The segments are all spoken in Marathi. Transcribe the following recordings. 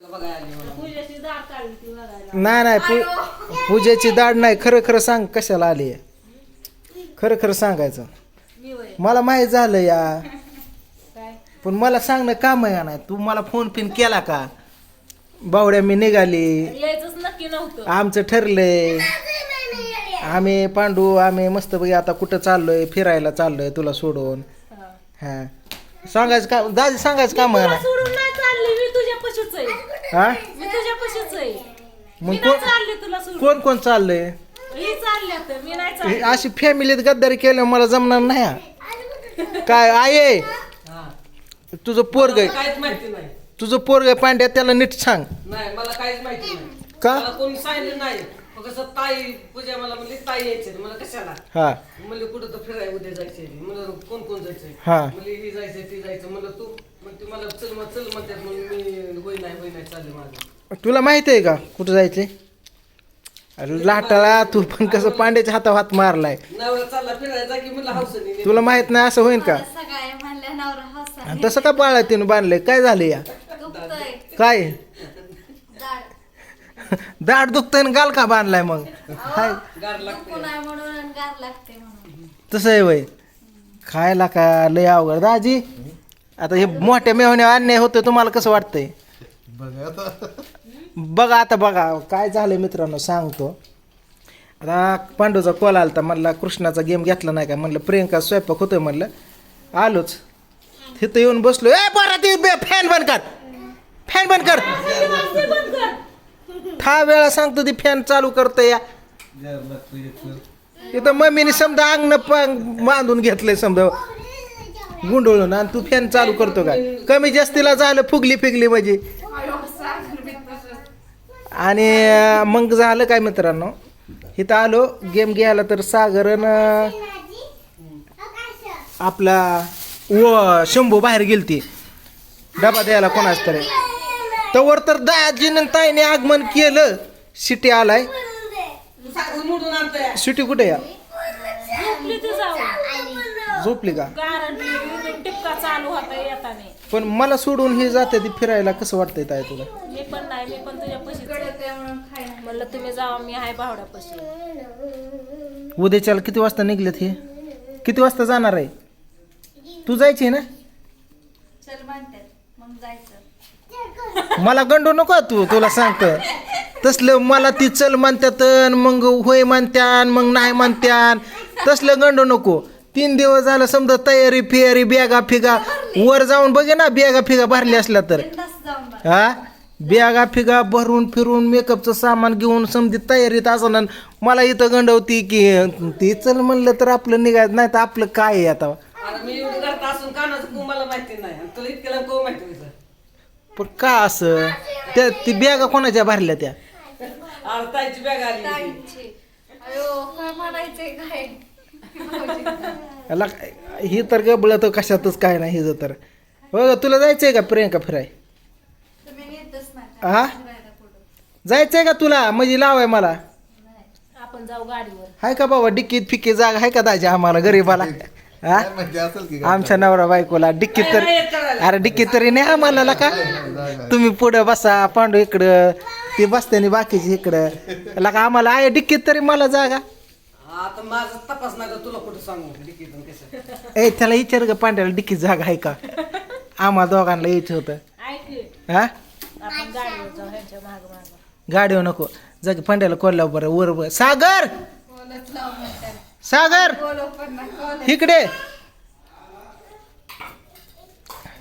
पूजेची काढली ती बघायला. नाही नाही पू पूजेची दाढ नाही. खरं खरं सांग कशाला आली खरं खरं सांगायचं. मी वय. मला माहीत झालं या. काय? पण मला सांगणं काम आहे का नाही? तू मला फोन पिन केला का? बावड्या मी निघाली. यायचंच नक्की नव्हतं. आमचं ठरलंय. आम्ही पांडू आम्ही मस्तपैकी आता कुठं चाललोय? फिरायला चाललोय तुला सोडून. हा. सांगायचं का दादी सांगायचं काम आहे ना सोडून नाही चालली मी तुझ्या पशीच आहे हा? मी आहे. मग मी कोण नाही चालली तुला सोडून. कोण कोण चाललंय? ही चालली आता मी नाही हे चालली. अशी फॅमिलीत गद्दारी केलं मला जमणार नाही हा. काय आहे? हा. तुझं पोरग मला काहीच माहिती नाही. तुझं पोरग पांड्या त्याला नीट सांग. नाही मला काहीच माहिती नाही. का? मला कोणी सांगितलं नाही. मग कसं ताई पूजा मला म्हणली ताई यायचे मला कशाला? हा. म्हणले कुठं तर फिराय उद्या जायचे म्हणलं कोण कोण जायचंय? हा. म्हणले ही जायचंय ती जायचं म्हणलं तू मग ती मला चल मग चल म्हणतात म्हणून मी होई नाही होई नाही चालले माझं. तुला माहिती आहे का कुठं जायचंय? अरे लाटाळा तू पण कसं पांड्याच्या हातावर हात मारलाय. नवरा चालला फिरायला जा की म्हणलं हौसनी तुला माहीत नाही असं होईन का? सकाळी म्हणल्या नवरा हसा आणि तसं का बाळा तिनं बांधलंय. काय झालं या? दुखतोय. काय? दाढ. दुखतंय आणि गाल का बांधलाय मग? हाय. गार दुखू लागते नाही म्हणून आणि गार लागते म्हणून. तसं आहे वय. खायला का लय अवघड. दाजी आता हे मोठ्या मेहने अन्याय होतं तुम्हाला कसं वाटतंय? बघा आता. बघा काय झालंय मित्रांनो सांगतो. आता पांडूचा कॉल आलता म्हणला कृष्णाचा गेम घेतला नाही का? म्हणलं प्रियंका स्वयंपाक होतोय म्हणलं. आलोच. तिथं येऊन बसलो. ए बरं ती फॅन बंद कर. फॅन बंद कर. दहा वेळा सांगतो ती फॅन चालू करतोय या. तिथं मम्मीने समजा अंगण बांधून घेतलंय समजा. गुंडळून आणि तू फॅन चालू करतो काय? कमी जास्तीला झालं फुगली फिगली म्हणजे. आणि मग झालं काय मित्रांनो? इथं आलो गेम घ्यायला तर सागरन आपला व शंभू बाहेर गेलती. डबा द्यायला कोणाच तरी. तवर तर दाजीनं ताईने आगमन केलं. सिटी आलाय. सिटी कुठे या? झोपली का? गारंटी टिपका चालू होता येताना. पण मला सोडून हे जाते ती फिरायला कसं वाटतंय ताई तुला? मी पण नाही मी पण तुझ्या म्हणलं तुम्ही जावा मी आहे पशी उद्याच्याला किती वाजता निघलेत हे? किती वाजता जाणार आहे? तू जायची आहे ना? चल मग जायचं. मला गंडू नको तू तुला सांगतो. तसलं मला ती चल म्हणतात अन मग होय म्हणत्यान मग नाही म्हणत्यान. तसलं गंडू नको. तीन दिवस झालं समजा तयारी फियारी बॅगा फिगा. वर जाऊन बघे ना बॅगा फिगा भरली असल्या तर. हा? बॅगा फिगा भरून फिरून मेकअपचं सामान घेऊन समजी तयारीत असणार मला इथं गंडवती की ती चल म्हणलं तर आपलं निघायचं नाही तर आपलं काय आहे आता? पण का असं? त्या ती बॅगा कोणाच्या भरल्या त्या? काय म्हणायचंय काय? याला ही तर गबळ तर कशातच काय नाही हिचं तर. बघ तुला जायचंय का प्रियंका फिराय? तुम्ही नेतच नाही हा? जायचंय का तुला? म्हणजे लावाय मला. आपण जाऊ गाडीवर. हाय का बाबा डिक्कीत फिक्की जागा हाय का दाजी आम्हाला गरीबाला? हा? आमच्या नवरा बायकोला डिक्कीत तर अरे डिक्कीत तरी नाही आम्हाला ला का? तुम्ही पुढं बसा पांडू इकडं. ती बसते बाकीची इकडं. ला का आम्हाला आहे डिक्कीत तरी मला जागा. आता माझा तपास नाही तर तुला कुठं सांगू? डिकीतून कसं ए त्याला विचार ग पांड्याला डिक्कीत जागा आहे का? आम्हाला दोघांना यायचं होतं. ऐक की, हा? आपण गाडीवर जाऊ ह्यांच्या माग माग. गाडीवर नको. जा की पांड्याला कोल्हा बरं वर वर. सागर! बोलत लाव म्हणतात सागर! बोलो पण ना कॉल इकडे.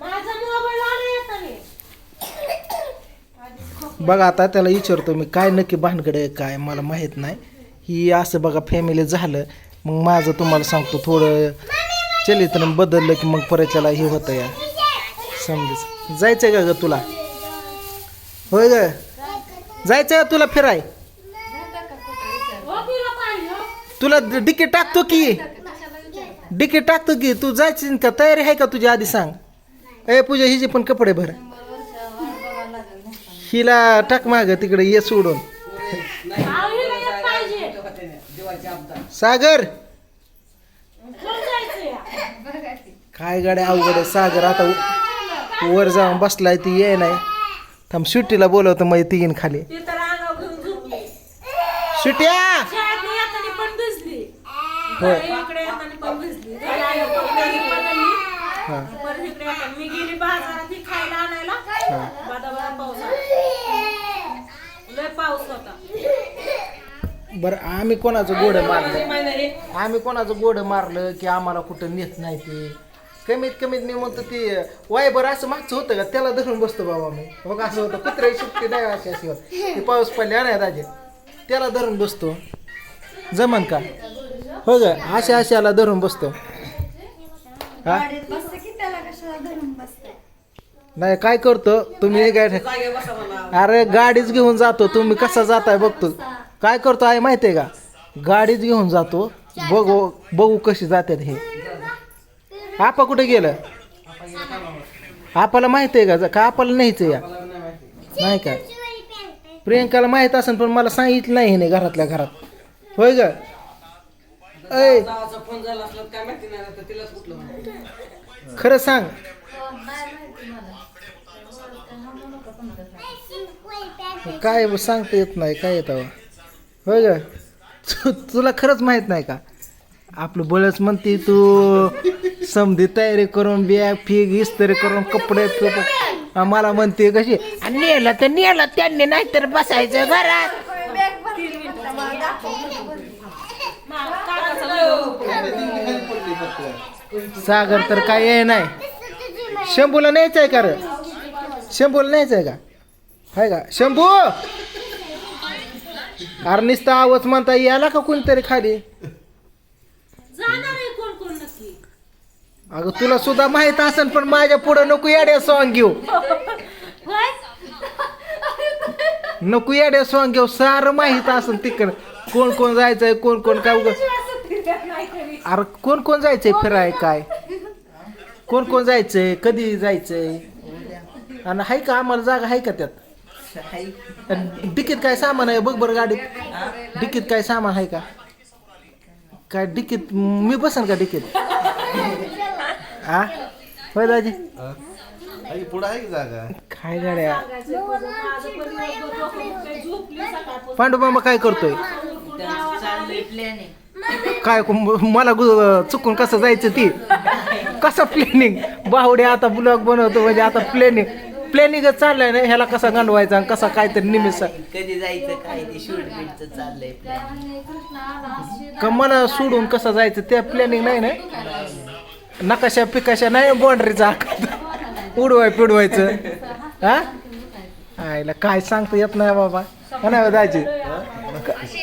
माझा मोबाईल आला येताना बघा आता त्याला विचारतो मी काय नक्की भानगड आहे काय? मला माहीत नाही. ही असं बघा फॅमिली झालं मग माझं तुम्हाला सांगतो थोडं. चलित्र बदललं की मग परत त्याला हे होतं या समजेच जायचंय का ग तुला? होय ग? जायचं का तुला फिराय? तुला पाहिजे टाकतो की? डिकीट टाकतो की? तू जायची का? तयारी आहे का तुझी? आधी सांग. ए पूजा हिचे पण कपडे भर. हिला टाक माग तिकडे ये सोडून. सागर? काय गाड्या अवघड आहे सागर आता व- वर जाऊन बसलाय ती ये नाही. थांब सुट्टीला बोलवतो मग ती येईन खाली. ती तर अंगावर घेऊन झोपली. सुट्या! शाळेत येताना पण भिजली. होय. इकडे येताना पण भिजली. घरी आलो कपडे बदलली हा. परत इकडे येताना मी गेली बाजारात ही खायला आणायला. बादा बादा पाऊस आला. लय पाऊस होता. बरं आम्ही कोणाचं गोड मारलं? आम्ही कोणाचं गोड मारलं की आम्हाला कुठं नेत नाही ते? कमीत कमीत मी म्हणतो ती वाय बरं असं मागचं होतं का? त्याला धरून बसतो बाबा मी. का असं होतं कुत्र्याची सुट्टी नाही अशी अशी होत. ती पाऊस पडल्या नाही राजे. त्याला धरून बसतो. जमन का? हो ग अशा अशाला धरून बसतो. हा? गाडीत बसते की त्याला कशाला धरून बसते? नाही काय करतो? तुम्ही अरे गाडीच घेऊन जातो. तुम्ही कसा जाताय बघतो. काय करतो आहे माहिती आहे का? गाडीच घेऊन जातो. बघू बघू कशी जातात हे. आपा कुठे गेलं? आपाला माहिती आहे का? का आपाला नाहीच या? नाही नाही का? प्रियंकाला माहीत असेल पण मला सांगितलं नाही हिने घरातल्या घरात. होय ग? ऐ. नाही खरं सांग. काय सांगता येत नाही काय येतं होय ग. तु- तुला खरंच माहीत नाही का? आपलं बळच म्हणते तू समधी तयारी करून बॅग फीग इस्त्री करून कपडे मला म्हणते कशी "आणि नेलं तर नेलं त्यांनी नाहीतर बसायचं घरात. सागर तर काय आहे नाही. शंभूला न्यायचं आहे का रे? शंभूला न्यायचं आहे का? आहे का? शंभू! अरे नुसता आवाज म्हणता याला का कोणतरी खाली? जाणार आहे कोण कोण नक्की? अगं तुला सुद्धा माहीत असेल पण माझ्या पुढं नको याड्या सॉंग घेऊ. होय नको याड्या सॉंग घेऊ सारं माहीत असेल तिकडं. कोण कोण जायचंय कोण कोण काय उग अरे कोण कोण जायचंय फिराय काय? कोण कोण जायचंय? कधी जायचंय? आणि हाय का? आम्हाला जागा आहे का त्यात? डिकीत काय सामान आहे बघ बरं गाडीत. डिकीत काय सामान आहे का? काय डिकीत? मी बसन का डिकीत? हा होय दाजी. पुढे आहे की जागा? काय गाड्या? माझं पण दिवसभर डोकं दुखतंय, झोपली सकाळपासून. पांडू मामा काय करतोय? काय कु- मला गु- चुकून कसं जायचं ती? कसं प्लॅनिंग बावडे आता ब्लॉग बनवतो म्हणजे आता प्लॅनिंग प्लॅनिंगच चाललंय ना ह्याला कसा गांडवायचा आणि कसा काहीतरी निमित्त? कधी जायचं काय ते शूट बीटचं चाललंय. का मला सोडून कसं जायचं त्या प्लॅनिंग नाही ना? नकाशा पिकाशा नाही बाउंड्रीचा उडवाय पिडवायचं. हा? आईला काय सांगता येत नाही बाबा. का नाही दाजी?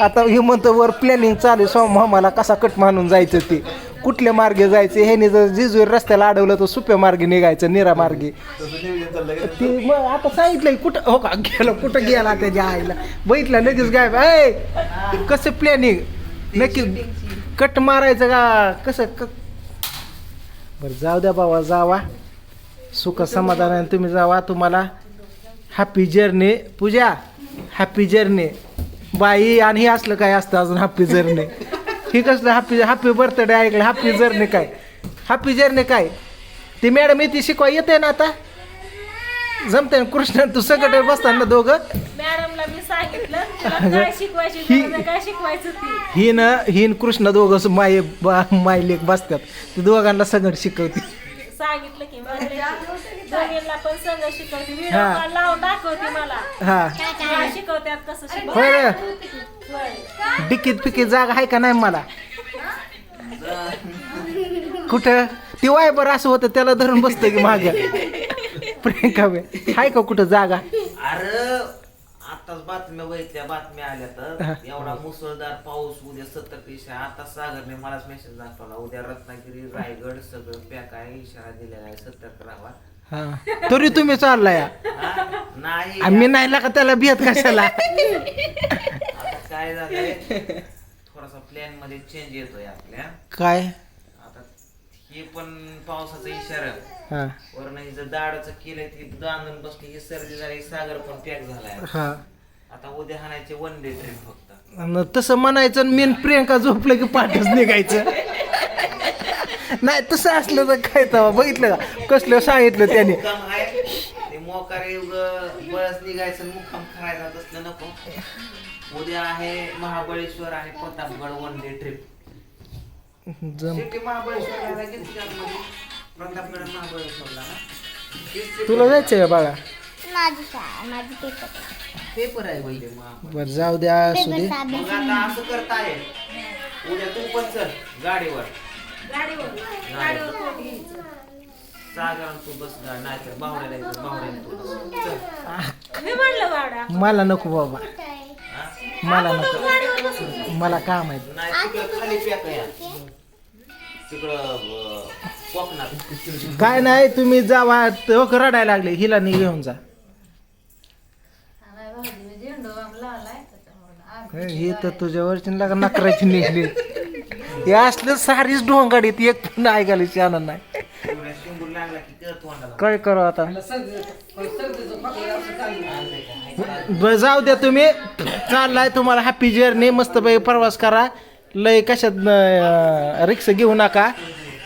आता हे म्हणतो वर प्लॅनिंग चालू सोम मामाला कसा कट मानून जायचं ते? कुठल्या मार्गे जायचं? ह्याने जर जिजूर रस्त्याला अडवलं तर सुप्या मार्गे निघायचं निरा मार्गे? ते मग आता सांगितलंय कुठं हो का गेलं कुठं गेला त्याच्या आईला? बघितलं लगेच गायब. ऐ कसं प्लॅनिंग नक्की कट मारायचं का? कसं क बरं जाऊ द्या बाबा जावा. सुख समाधानाने तुम्ही जावा. तुम्हाला happy journey Pooja happy journey बाई आणि हे असलं काय असतं अजून हॅपी जर्नी ही कसलं हॅपी हॅपी बर्थडे ऐकलं हॅपी जर्नी काय? हॅपी जर्नी काय? ती मॅडम येते शिकवा येते ना आता? जमते ना? कृष्ण तू सगळं बसताना दोघं? मॅडमला मी सांगितलं तुला काय शिकवायची ही- गरज आहे, काय शिकवायचं ती? ही न ही न कृष्ण दोघं माय बा माय लेख बसतात. ते दोघांना सगळं शिकवते. सांगितलं की माझ्या दोघींना पण संग शिकवते. व्हिडिओ हा. कॉल लावून दाखवते मला. हा. काय कसं होय रे. डिकीत पिकीत जागा आहे का नाही मला? कुठं? ती वाय बरं असं होतं त्याला धरून बसतं की माग. प्रियंका बे आहे का कुठं जागा? अरे आताच बातम्या बघितल्या बातम्या आल्या तर. एवढा मुसळधार पाऊस उद्या सतर्क इशारा. आता सागरने मलाच मेसेज दाखवला उद्या रत्नागिरी रायगड सगळं पॅक आहे इशारा दिलेला आहे सतर्क राहा. तरी तुम्ही चाललाय? नाही. आम्ही नाही का त्याला भियत कशाला? काय झालंय? थोडासा प्लॅनमध्ये चेंज येतोय आपल्या. काय? आता हे पण पावसाचा इशारा. हा. वरण हिचं दाडाचं केलंय ती बांधून बसली ही सर्दी झाली सागर पण पॅक झालाय. हा. आता उद्या हाणायचे वन डे ट्रिप फक्त. आणि तसं म्हणायचं मेन प्रियंका झोपलं की पाठच निघायचं. नाही तसं असलं तर काय तेव्हा बघितलं का? कसलं सांगितलं त्याने? मुक्काम आहे. ते मोकारे उग निघायचं मुक्काम करायचा तसलं नको. उद्या आहे महाबळेश्वर आणि प्रतापगड वन डे ट्रिप जम. शेवटी महाबळेश्वरला मध्ये? प्रतापगड आणि महाबळेश्वरला ना? तीच trip तुला जायचंय का बाळा? माझी शाळा माझी पेपर पेपर आहे म्हणजे मग. बरं जाऊ द्या असू दे. मग आता असं करताय उद्या तू पण चल गाडीवर. गाडीवर? सागर तू बस गाडी नाही तर बावड्याला बावड्याला तू बस. चल. मी म्हणलं वाडा मला नको बाबा? मला नको. मला काम आहे. काय नाही तुम्ही जावा. तो रडायला लागले. हिला नाही घेऊन जा. हे तर तुझ्या वरची लागा नकराची निघली. हे असलं सारीच ढोंगाडीत एक पण ऐकायला छान नाही. काय करू आता? ब- जाऊ द्या तुम्ही. चाललाय तुम्हाला हॅपी जर्नी मस्त प्रवास करा. लय कशात अं, रिक्षा घेऊ नका.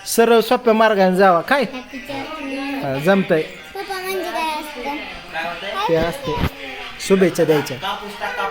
सरळ सोप्या मार्गाने जावा. काय? हा, जमतंय. पप्पा म्हणजे काय असतं? काय होतंय ते असते शुभेच्छा द्यायच्या. कापूस टाका.